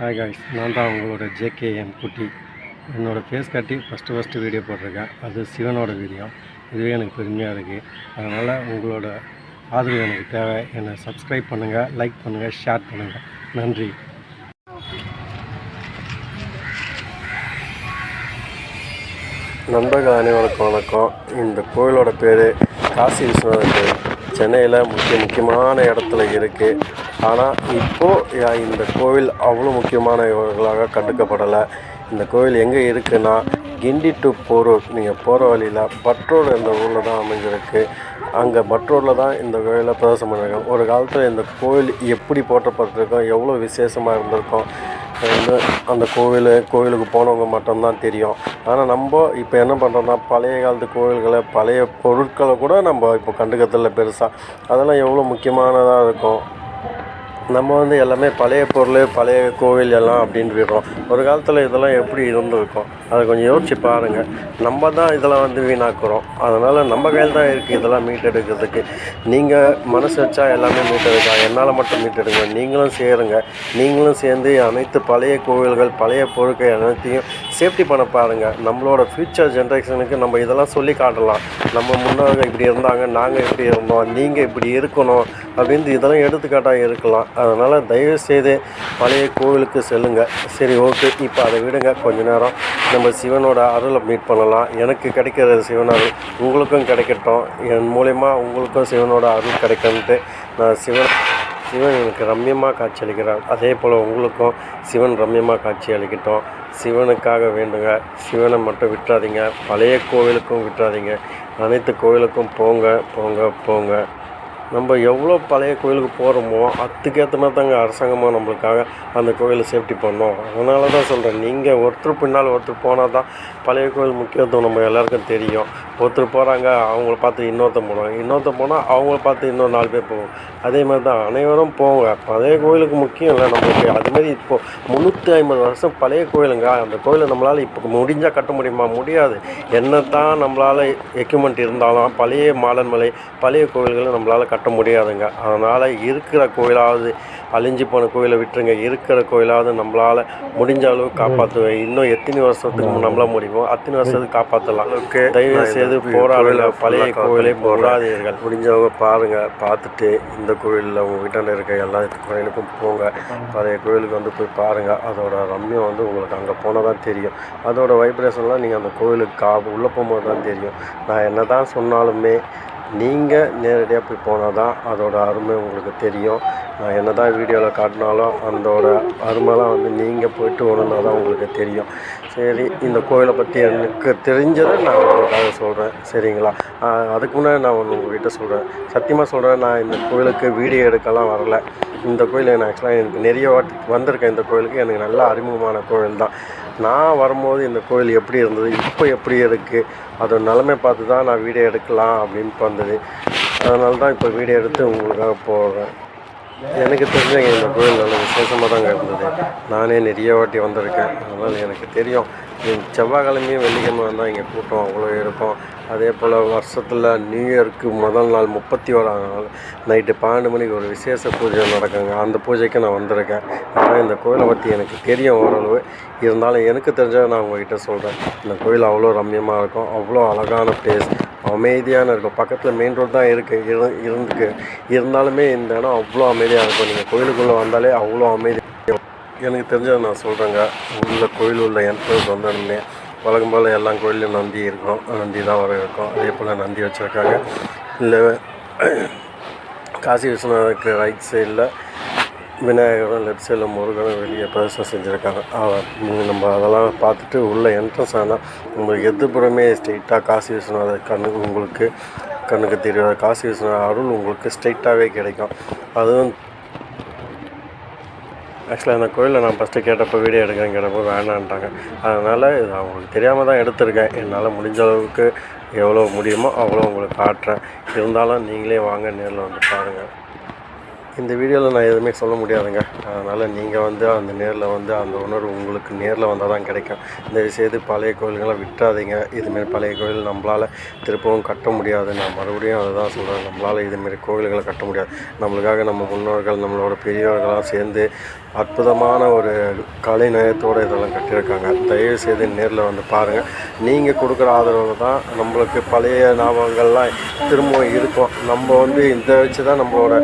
Hi guys நான் தான் உங்களோட ஜேகேஎம் குட்டி. என்னோடய ஃபேஸ் காட்டி ஃபஸ்ட்டு ஃபஸ்ட்டு வீடியோ போட்டிருக்கேன். அது சிவனோட வீடியோ இதுவே எனக்கு பெருமையாக இருக்குது அதனால் உங்களோட ஆதரவு எனக்கு தேவை. என்னை சப்ஸ்கிரைப் பண்ணுங்கள் லைக் பண்ணுங்கள் ஷேர் பண்ணுங்கள் நன்றி. நண்பர்கள் அனைவருக்கும் வணக்கம். இந்த கோயிலோட பேர் காசி விஸ்வநாதர் கோயில். சென்னையில் முக்கிய முக்கியமான இடத்துல இருக்குது ஆனால் இப்போது இந்த கோவில் அவ்வளோ முக்கியமானவர்களாக கண்டுக்கப்படலை. இந்த கோவில் எங்கே இருக்குன்னா கிண்டி டு போரூர். நீங்கள் போகிற வழியில் பட்ரோடு என்ற ஊரில் தான் அமைஞ்சிருக்கு. அங்கே பட்ரோடில் தான் இந்த கோயிலை பிரதேசம் பண்ணியிருக்கோம் ஒரு காலத்தில் இந்த கோவில் எப்படி போற்றப்பட்டிருக்கோம் எவ்வளோ விசேஷமாக இருந்திருக்கும் வந்து அந்த கோவில் கோவிலுக்கு போனவங்க மட்டும்தான் தெரியும். ஆனால் நம்ம இப்போ என்ன பண்ணுறோம்னா பழைய காலத்து கோவில்களை பழைய பொருட்களை கூட நம்ம இப்போ கண்டுக்கிறதில்ல பெருசாக அதெல்லாம் எவ்வளோ முக்கியமானதாக இருக்கும். நம்ம வந்து எல்லாமே பழைய பொருள் பழைய கோவில் எல்லாம் அப்படின்னு போயிடுறோம். ஒரு காலத்தில் இதெல்லாம் எப்படி இருந்திருக்கும்? அதை கொஞ்சம் யோசிச்சு பாருங்கள் நம்ம தான் இதெல்லாம் வந்து வீணாக்குறோம். அதனால் நம்ம கையில் தான் இருக்குது இதெல்லாம் மீட்டெடுக்கிறதுக்கு. நீங்கள் மனசு வச்சா எல்லாமே மீட்டெடுக்கலாம். என்னால் மட்டும் மீட்டெடுங்க. நீங்களும் சேருங்க. நீங்களும் சேர்ந்து அனைத்து பழைய கோவில்கள் பழைய பொருட்கள் அனைத்தையும் சேஃப்டி பண்ண பாருங்கள் நம்மளோட ஃப்யூச்சர் ஜென்ரேஷனுக்கு நம்ம இதெல்லாம் சொல்லி காட்டலாம். நம்ம முன்னோர்கள் இப்படி இருந்தாங்க நாங்கள் இப்படி இருந்தோம் நீங்கள் இப்படி இருக்கணும் அப்படின்னு இதெல்லாம் எடுத்துக்காட்டாக இருக்கலாம். அதனால் தயவுசெய்து பழைய கோவிலுக்கு செல்லுங்கள் சரி ஓகே. இப்போ அதை விடுங்க. கொஞ்ச நேரம். நம்ம சிவனோட அருளை மீட் பண்ணலாம். எனக்கு கிடைக்கிற சிவன் அருள். உங்களுக்கும் கிடைக்கட்டும். என் மூலயமா உங்களுக்கும் சிவனோட அருள் கிடைக்கணுன்ட்டு நான் சிவன் சிவன் எனக்கு ரம்யமாக காட்சி அளிக்கிறான் அதே போல் உங்களுக்கும் சிவன் ரம்யமாக காட்சி அளிக்கட்டும் சிவனுக்காக வேண்டுங்க. சிவனை மட்டும் விட்டுறாதீங்க. பழைய கோவிலுக்கும் விட்டுறாதீங்க. அனைத்து கோவிலுக்கும் போங்க போங்க போங்க. நம்ம எவ்வளோ பழைய கோயிலுக்கு போகிறோமோ அதுக்கேற்ற மாதிரி தாங்க அரசாங்கமாக நம்மளுக்காக அந்த கோயிலை சேஃப்டி பண்ணோம். அதனால தான் சொல்கிறேன் நீங்கள் ஒருத்தர் பின்னால் ஒருத்தர் போனால் தான் பழைய கோயில் முக்கியத்துவம் நம்ம எல்லாருக்கும் தெரியும். ஒருத்தர் போகிறாங்க அவங்கள பார்த்து இன்னொருத்தன் போனாங்க இன்னொருத்தன் போனால் அவங்கள பார்த்து இன்னொரு நாலு பேர் போவோம் அதே மாதிரி தான் அனைவரும் போங்க. பழைய கோயிலுக்கு முக்கியம் இல்லை நம்மளுக்கு. அதுமாரி இப்போது முந்நூற்றி ஐம்பது வருஷம் பழைய கோயிலுங்க. அந்த கோயிலை நம்மளால் இப்போ முடிஞ்சால் கட்ட முடியுமா? முடியாது. என்ன தான் நம்மளால் எக்யூப்மெண்ட் இருந்தாலும் பழைய மாடன் மலை பழைய கோயில்களை நம்மளால் கட்ட முடியாதுங்க. அதனால் இருக்கிற கோயிலாவது அழிஞ்சு போன கோயிலை விட்டுருங்க. இருக்கிற கோயிலாவது நம்மளால் முடிஞ்ச அளவு காப்பாற்றுவேன் இன்னும் எத்தனை வருஷத்துக்கு நம்மளால் முடியுமோ அத்தனை வருஷத்துக்கு காப்பாற்றலாம் தயவு செய்து போராடல பழைய கோயிலை போடாதீர்கள். முடிஞ்சவங்க பாருங்கள் பார்த்துட்டு இந்த கோயிலில் உங்கள் வீட்டாண்ட இருக்க எல்லா கோயிலுக்கும் போங்க. பழைய கோயிலுக்கு வந்து போய் பாருங்கள் அதோட ரம்யம் வந்து உங்களுக்கு அங்கே போனால் தான் தெரியும். அதோட வைப்ரேஷன்லாம் நீங்கள் அந்த கோயிலுக்கு கா உள்ளே போகும்போது தான் தெரியும். நான் என்ன தான் சொன்னாலுமே நீங்கள் நேரடியாக போய் போனால் தான் அதோடய அருமை உங்களுக்கு தெரியும். நான் என்ன தான் வீடியோவில் காட்டினாலும் அதோட அருமைலாம் வந்து நீங்கள் போயிட்டு வரணுன்னா தான் உங்களுக்கு தெரியும். சரி இந்த கோயிலை பற்றி எனக்கு தெரிஞ்சதை நான் உங்களுக்காக சொல்கிறேன் சரிங்களா? அதுக்கு முன்னாடி நான் ஒன்று உங்கள்கிட்ட சொல்கிறேன் சத்தியமாக சொல்கிறேன் நான் இந்த கோயிலுக்கு வீடியோ எடுக்கலாம் வரல. இந்த கோயில் நான் ஆக்சுவலாக எனக்கு நிறைய வாட்டி வந்திருக்கேன். இந்த கோயிலுக்கு எனக்கு நல்ல அறிமுகமான கோயில் தான். நான் வரும்போது இந்த கோயில் எப்படி இருந்தது இப்போ எப்படி இருக்குது அதோட நிலமை பார்த்து தான் நான் வீடியோ எடுக்கலாம் அப்படின்ட்டு வந்தது. அதனால தான் இப்போ வீடியோ எடுத்து உங்களுக்காக போடுறேன் எனக்கு தெரிஞ்சங்க இந்த கோயில் நல்ல விசேஷமாக தாங்க இருந்தது. நானே நிறைய வாட்டி வந்திருக்கேன். அதனால் எனக்கு தெரியும். செவ்வாய்க்கிழமையும் வெள்ளிக்கிழமை வந்தால் இங்கே கூட்டம் அவ்வளோ இருக்கும். அதே போல் வருஷத்தில் நியூ இயருக்கு முதல் நாள் முப்பத்தி ஓராம் நாள் நைட்டு பன்னெண்டு மணிக்கு ஒரு விசேஷ பூஜை நடக்குங்க. அந்த பூஜைக்கு நான் வந்திருக்கேன். ஆனால் இந்த கோயிலை பற்றி எனக்கு தெரியும் ஓரளவு. இருந்தாலும் எனக்கு தெரிஞ்சதை நான் உங்ககிட்ட சொல்கிறேன் இந்த கோயில் அவ்வளோ ரம்யமாக இருக்கும். அவ்வளோ அழகான பிளேஸ் அமைதியான இருக்கும். பக்கத்தில் மெயின் ரோடு தான் இருக்குது இரு இருந்துக்கு. இருந்தாலுமே இந்த இடம் அவ்வளோ அமைதியாக இருக்கும். நீங்கள் கோயிலுக்குள்ளே வந்தாலே அவ்வளோ அமைதி. எனக்கு தெரிஞ்சதை நான் சொல்கிறேங்க உள்ள கோயில் உள்ள என்ட்ரன்ஸ் வந்தோடனே வழக்கம் போல் எல்லா கோயிலையும் நந்தி இருக்கும். நந்தி தான் வர இருக்கும். அதே போல் நந்தி வச்சுருக்காங்க. இல்லை காசி விஸ்வநாதருக்கு ரைட் சைடில் விநாயகரும் லெஃப்ட் சைடில் முருகனும் வெளியே பிரதர்சனம் செஞ்சுருக்காங்க. அவர் நம்ம அதெல்லாம் பார்த்துட்டு உள்ளே என்ட்ரன்ஸ் ஆனால் உங்களுக்கு எதிர்ப்புறமே ஸ்ட்ரெயிட்டாக காசி விஸ்வநாதர் கண்ணுக்கு உங்களுக்கு கண்ணுக்கு தெரியாத காசி விஸ்வநாதர் அருள் உங்களுக்கு ஸ்ட்ரெயிட்டாகவே கிடைக்கும். அதுவும் ஆக்சுவலாக அந்த கோயிலில் நான் ஃபஸ்ட்டு கேட்டப்போ வீடியோ எடுக்கிறேன் கேட்டப்போ வேணான்ட்டாங்க. அதனால் இது அவங்களுக்கு தெரியாமல் தான் எடுத்திருக்கேன். என்னால் முடிஞ்ச அளவுக்கு எவ்வளோ முடியுமோ அவ்வளோ உங்களுக்கு காட்டுறேன். இருந்தாலும் நீங்களே வாங்க நேரில் வந்து பாருங்கள் இந்த வீடியோவில் நான் எதுவுமே சொல்ல முடியாதுங்க. அதனால் நீங்கள் வந்து அந்த நேரில் வந்து அந்த உணர்வு உங்களுக்கு நேரில் வந்தால் தான் கிடைக்கும். தயவுசெய்து பழைய கோயில்களை விட்டுறாதீங்க இதுமாரி பழைய கோயில் நம்மளால் திருப்பவும் கட்ட முடியாது. நான் மறுபடியும் அதை தான் சொல்கிறேன் நம்மளால் இதுமாரி கோயில்களை கட்ட முடியாது. நம்மளுக்காக நம்ம முன்னோர்கள் நம்மளோட பெரியவர்களாக சேர்ந்து அற்புதமான ஒரு கலை நயத்தோடு இதெல்லாம் கட்டியிருக்காங்க. தயவு செய்து நேரில் வந்து பாருங்கள் நீங்கள் கொடுக்குற ஆதரவு தான் நம்மளுக்கு பழைய ஞாபகங்கள்லாம் திரும்பவும் இருக்கும். நம்ம வந்து இதை வச்சு தான் நம்மளோட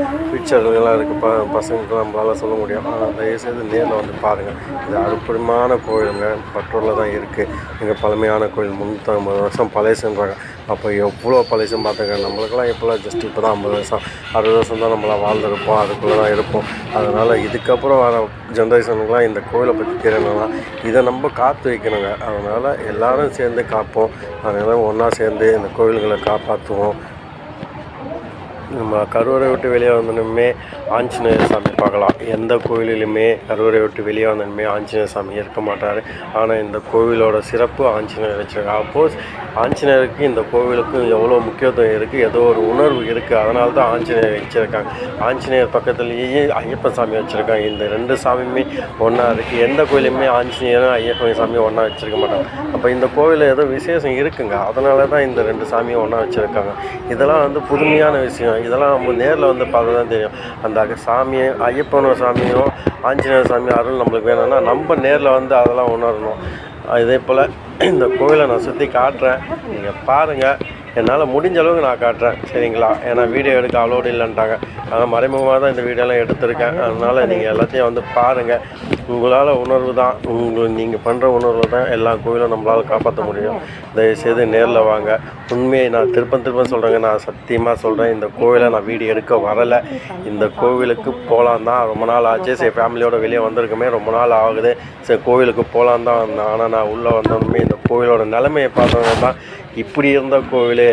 ஃபியூச்சர்கள்லாம் இருக்குது ப பசங்களுக்கு நம்மளால் சொல்ல முடியும். ஆனால் தயவுசெய்து நேரில் வந்து பாருங்கள் இது அற்புதமான கோயிலுங்க. பட்டூரில் தான் இருக்குது இங்கே பழமையான கோயில். முந்நூற்றம்பது வருஷம் பழசுன்றாங்க அப்போ எவ்வளோ பழசும் பார்த்துங்க நம்மளுக்கெல்லாம் எப்போல்லாம் ஜஸ்ட் இப்போ தான் ஐம்பது வருஷம். அறுபது வருஷம் தான் நம்மளாம் வாழ்ந்துருப்போம். அதுக்குள்ளே தான் இருப்போம். அதனால் இதுக்கப்புறம் வர ஜென்ரேஷனுக்குலாம் இந்த கோயிலை பற்றி தெரியணும்னா இதை நம்ம காத்து வைக்கணுங்க. அதனால் எல்லோரும் சேர்ந்து காப்போம். அதனால் ஒன்றா சேர்ந்து இந்த கோயில்களை காப்பாற்றுவோம் நம்ம கருவறை விட்டு வெளியே வந்தோடனே ஆஞ்சநேயர் சாமி பார்க்கலாம். எந்த கோயிலிலுமே கருவறை விட்டு வெளியே வந்தோடனே ஆஞ்சநேயர் சாமி இருக்க மாட்டார். ஆனால் இந்த கோவிலோட சிறப்பு ஆஞ்சநேயர் வச்சுருக்காங்க அப்போஸ் ஆஞ்சநேயருக்கு இந்த கோவிலுக்கும் எவ்வளோ முக்கியத்துவம் இருக்குது ஏதோ ஒரு உணர்வு இருக்குது அதனால தான் ஆஞ்சநேயர் வச்சுருக்காங்க. ஆஞ்சநேயர் பக்கத்துலேயே ஐயப்பன் சாமி வச்சுருக்காங்க. இந்த ரெண்டு சாமியுமே ஒன்றா இருக்குது எந்த கோயிலுமே ஆஞ்சநேயரும் ஐயப்பன் சாமியும் ஒன்றா வச்சுருக்க மாட்டாங்க. அப்போ இந்த கோவிலில் ஏதோ விசேஷம் இருக்குங்க. அதனால தான் இந்த ரெண்டு சாமியும் ஒன்றா வச்சுருக்காங்க. இதெல்லாம் வந்து புதுமையான விஷயம். இதெல்லாம் நம்ம நேரில் வந்து பார்த்தா தான் தெரியும். அந்த சாமியை ஐயப்பன சாமியும் ஆஞ்சநேயர் சாமி அருள் நம்மளுக்கு வேணும்னா நம்ம நேரில் வந்து அதெல்லாம் உணரணும். இதே போல் இந்த கோயிலை நான் சுற்றி காட்டுறேன். நீங்கள் பாருங்கள் என்னால் முடிஞ்ச அளவுக்கு நான் காட்டுறேன் சரிங்களா? ஏன்னா வீடியோ எடுக்க அலோடு இல்லைன்ட்டாங்க அதனால் மறைமுகமாக தான் இந்த வீடியோலாம் எடுத்திருக்கேன். அதனால் நீங்கள் எல்லாத்தையும் வந்து பாருங்கள் உங்களால் உணர்வு தான் உங்கள் நீங்கள் பண்ணுற உணர்வு தான் எல்லா கோயிலும் நம்மளால் காப்பாற்ற முடியும். தயவுசெய்து நேரில் வாங்க. உண்மையை நான் திருப்பம் திருப்பம் சொல்கிறேங்க நான் சத்தியமாக சொல்கிறேன் இந்த கோவிலை நான் வீடியோ எடுக்க வரலை. இந்த கோவிலுக்கு போகலான் தான். ரொம்ப நாள் ஆச்சு. சரி ஃபேமிலியோட வெளியே வந்திருக்குமே. ரொம்ப நாள் ஆகுது. சரி கோவிலுக்கு போகலான் தான் வந்தேன். ஆனால் நான் உள்ளே வந்தோடனே இந்த கோவிலோட நிலைமையை பார்த்தவங்க தான் இப்படி இருந்த கோவில்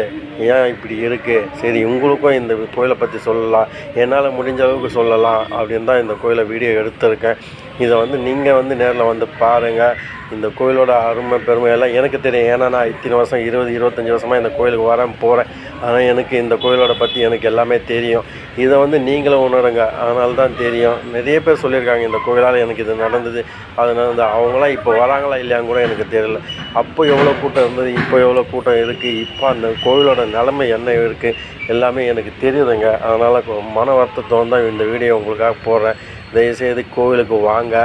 ஏன் இப்படி இருக்குது சரி உங்களுக்கும் இந்த கோயிலை பற்றி சொல்லலாம். என்னால் முடிஞ்ச அளவுக்கு சொல்லலாம் அப்படின்னு தான் இந்த கோயிலை வீடியோ எடுத்திருக்கேன். இதை வந்து நீங்கள் வந்து நேரில் வந்து பாருங்கள் இந்த கோயிலோட அருமை பெருமை எல்லாம் எனக்கு தெரியும். ஏன்னா நான் இத்தனை வருஷம் இருபது இருபத்தஞ்சி வருஷமாக இந்த கோயிலுக்கு வரேன் போகிறேன் ஆனால் எனக்கு இந்த கோயிலோட பற்றி எனக்கு எல்லாமே தெரியும். இதை வந்து நீங்களும் உணருங்க. அதனால தான் தெரியும். நிறைய பேர் சொல்லியிருக்காங்க இந்த கோயிலால் எனக்கு இது நடந்தது. அது நடந்தது. அவங்களாம் இப்போ வராங்களா இல்லையான்னு கூட எனக்கு தெரியல. அப்போ எவ்வளோ கூட்டம் இருந்தது இப்போ எவ்வளோ கூட்டம் இருக்குது இப்போ அந்த கோயிலோட நிலைமை என்ன இருக்குது எல்லாமே எனக்கு தெரியுதுங்க. அதனால் மன வருத்தத்தோடு தான் இந்த வீடியோ உங்களுக்காக போடுறேன். தயவுசெய்து கோவிலுக்கு வாங்க.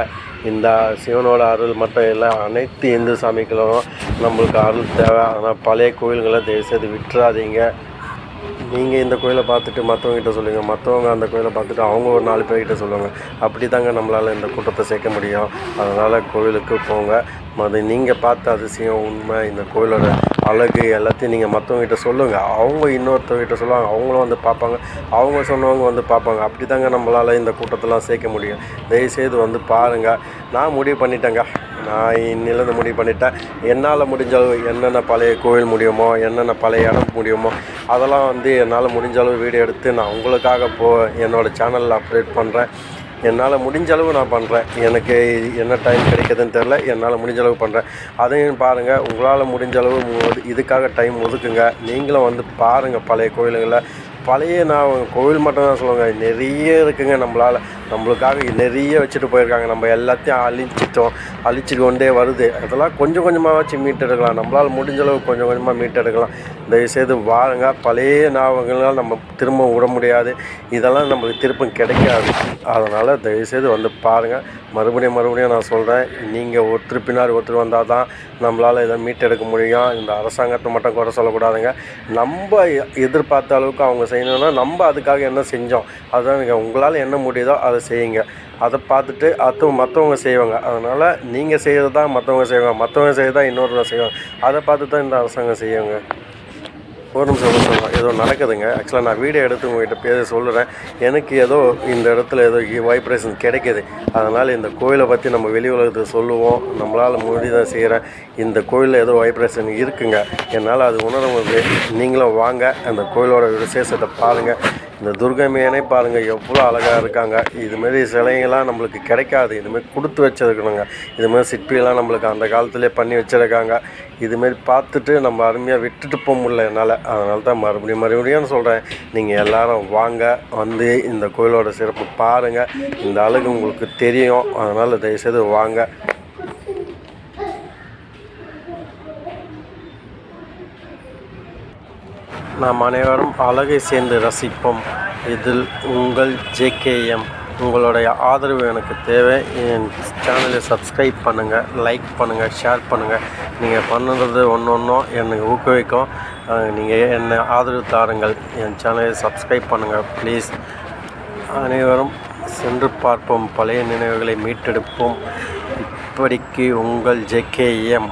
இந்த சிவனோட அருள் மட்டும் இல்லை அனைத்து இந்து சாமிகளும் நம்மளுக்கு அருள் தேவை. ஆனால் பழைய கோயில்களை தயவுசெய்து விட்டுறாதீங்க. நீங்கள் இந்த கோயிலை பார்த்துட்டு மற்றவங்ககிட்ட சொல்லுங்கள் மற்றவங்க அந்த கோயிலை பார்த்துட்டு அவங்க ஒரு நாலு பேர்கிட்ட சொல்லுவாங்க. அப்படி தாங்க நம்மளால் இந்த கூட்டத்தை சேர்க்க முடியும். அதனால் கோயிலுக்கு போங்க. அது நீங்கள் பார்த்த அதிசயம் உண்மை இந்த கோயிலோட அழகு எல்லாத்தையும் நீங்கள் மற்றவங்ககிட்ட சொல்லுங்கள் அவங்க இன்னொருத்தவங்கிட்ட சொல்லுவாங்க. அவங்களும் வந்து பார்ப்பாங்க. அவங்க சொன்னவங்க வந்து பார்ப்பாங்க. அப்படி தாங்க நம்மளால் இந்த கூட்டத்தெல்லாம் சேர்க்க முடியும். தயவுசெய்து வந்து பாருங்கள் நான் முடிவு பண்ணிட்டேங்க. நான் இன்னிலேருந்து முடிவு பண்ணிட்டேன். என்னால் முடிஞ்ச அளவு என்னென்ன பழைய கோவில் முடியுமோ என்னென்ன பழைய இடம் முடியுமோ அதெல்லாம் வந்து என்னால் முடிஞ்ச அளவு வீடியோ எடுத்து நான் உங்களுக்காக போ என்னோடய சேனலில் அப்டேட் பண்ணுறேன் என்னால் முடிஞ்ச அளவு நான் பண்ணுறேன் எனக்கு என்ன டைம் கிடைக்குதுன்னு தெரில என்னால் முடிஞ்ச அளவு பண்ணுறேன் அதையும் பாருங்கள் உங்களால் முடிஞ்ச அளவு இதுக்காக டைம் ஒதுக்குங்க. நீங்களும் வந்து பாருங்கள் பழைய கோயிலுங்களை பழைய நான் கோவில் மட்டும் தான் சொல்லுவாங்க. நிறைய இருக்குங்க நம்மளால். நம்மளுக்காக நிறைய வச்சுட்டு போயிருக்காங்க. நம்ம எல்லாத்தையும் அழிச்சிட்டோம் அழிச்சிட்டு கொண்டே வருது. அதெல்லாம் கொஞ்சம் கொஞ்சமாக வச்சு மீட்டெடுக்கலாம் நம்மளால் முடிஞ்ச அளவு கொஞ்சம் கொஞ்சமாக மீட்டெடுக்கலாம் தயவுசெய்து வாருங்க. பழைய ஞாபகங்களால் நம்ம திரும்ப விட முடியாது. இதெல்லாம் நம்மளுக்கு திருப்பம் கிடைக்காது. அதனால் தயவுசெய்து வந்து பாருங்கள் மறுபடியும் மறுபடியும் நான் சொல்கிறேன் நீங்கள் ஒருத்தர் பின்னாடி ஒருத்தர் வந்தால் தான் நம்மளால் இதை மீட்டெடுக்க முடியும். இந்த அரசாங்கத்தை மட்டும் குறை சொல்லக்கூடாதுங்க. நம்ம எ- எதிர்பார்த்த அளவுக்கு அவங்க செய்யணும்னா நம்ம அதுக்காக என்ன செஞ்சோம்? அதுதான் நீங்கள் உங்களால் என்ன முடியுதோ அதை செய்யுங்க. அதை பார்த்துட்டு அடுத்து மற்றவங்க செய்வாங்க. அதனால் நீங்கள் செய்கிறது தான் மற்றவங்க செய்வாங்க. மற்றவங்க செய்கிறது தான் இன்னொருத்தர் செய்வாங்க. அதை பார்த்து தான் இந்த அரசாங்கம் செய்வாங்க ஒரு நிமிஷம் ஒரு நிமிஷம். ஏதோ நடக்குதுங்க. ஆக்சுவலாக நான் வீடியோ எடுத்து உங்ககிட்ட பேச சொல்லுறேன் எனக்கு ஏதோ இந்த இடத்துல ஏதோ வைப்ரேஷன் கிடைக்கிது. அதனால் இந்த கோயிலை பற்றி நம்ம வெளி உலகத்துக்கு சொல்லுவோம். நம்மளால் முடிதான் செய்கிறேன் இந்த கோயிலில் ஏதோ வைப்ரேஷன் இருக்குங்க. என்னால் அது உணர முடியுது. நீங்களும் வாங்க. அந்த கோயிலோட விசேஷத்தை பாருங்கள் இந்த துர்கைமையனே பாருங்கள் எவ்வளோ அழகாக இருக்காங்க. இதுமாரி சிலைங்கள்லாம் நம்மளுக்கு கிடைக்காது. இதுமாரி கொடுத்து வச்சிருக்கணுங்க. இதுமாரி சிற்பியெல்லாம் நம்மளுக்கு அந்த காலத்திலே பண்ணி வச்சுருக்காங்க. இதுமாரி பார்த்துட்டு நம்ம அருமையாக விட்டுட்டு போக முடியல என்னால். அதனால தான் மறுபடியும் மறுபடியும் சொல்கிறேன் நீங்கள் எல்லாரும் வாங்க வந்து இந்த கோயிலோட சிறப்பு பாருங்கள் இந்த அழகு உங்களுக்கு தெரியும். அதனால் தயவுசெய்து வாங்க. நாம் அனைவரும் அழகை சேர்ந்து ரசிப்போம். இதில் உங்கள் ஜேகேஎம் உங்களுடைய ஆதரவு எனக்கு தேவை. என் சேனலை சப்ஸ்கிரைப் பண்ணுங்கள் லைக் பண்ணுங்கள் ஷேர் பண்ணுங்கள் நீங்கள் பண்ணுறது ஒன்று ஒன்றும் எனக்கு ஊக்குவிக்கும். நீங்கள் என்னை ஆதரவு தாருங்கள் என் சேனலை சப்ஸ்கிரைப் பண்ணுங்கள் ப்ளீஸ் அனைவரும் சென்று பார்ப்போம் பழைய நினைவுகளை மீட்டெடுப்போம். இப்படிக்கு உங்கள் ஜேகேஎம்